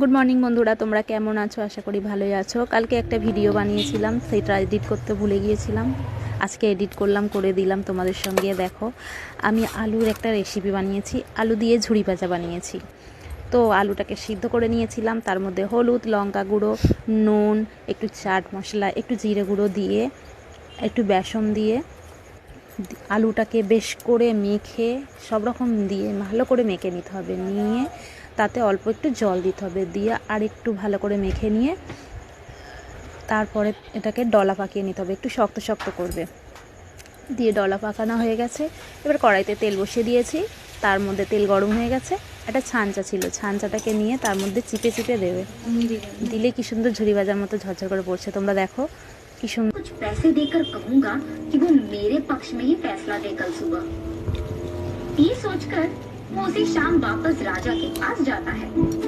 Good morning বন্ধুরা, তোমরা কেমন আছো? আশা করি ভালোই আছো। কালকে একটা ভিডিও বানিয়েছিলাম, সেটা এডিট করতে ভুলে গিয়েছিলাম। আজকে এডিট করলাম, করে দিলাম তোমাদের সঙ্গে, দেখো। আমি আলুর একটা রেসিপি বানিয়েছি, আলু দিয়ে ঝুড়ি ভাজা বানিয়েছি। তো আলুটাকে সিদ্ধ করে নিয়েছিলাম, তার মধ্যে হলুদ, লঙ্কা গুঁড়ো, নুন, একটু চাট মশলা, একটু জিরে গুঁড়ো দিয়ে, একটু বেসন দিয়ে, আলুটাকে বেশ করে মেখে, সব রকম দিয়ে ভালো করে মেখে নিতে হবে। নিয়ে তাতে অল্প একটু জল দিতে হবে দিয়ে আর একটু ভালো করে মেখে নিয়ে তারপরে এটাকে ডলা পাকিয়ে নিতে হবে একটু শক্ত শক্ত করবে দিয়ে ডলা পাকানো হয়ে গেছে এবার কড়াইতে তেল বসিয়ে দিয়েছি তার মধ্যে তেল গরম হয়ে গেছে একটা ছাঁচা ছিল ছাঁচাটাকে নিয়ে তার মধ্যে চিপে চিপে দেবে দিলে কি সুন্দর ঝুড়ি বাজার মতো ঝরঝর করে পড়ছে তোমরা দেখো কি সুন্দর कुछ पैसे देकर कहूंगा कि वो मेरे पक्ष में ही फैसला दे कल सुबह ये सोचकर वो उसी शाम वापस राजा के पास जाता है।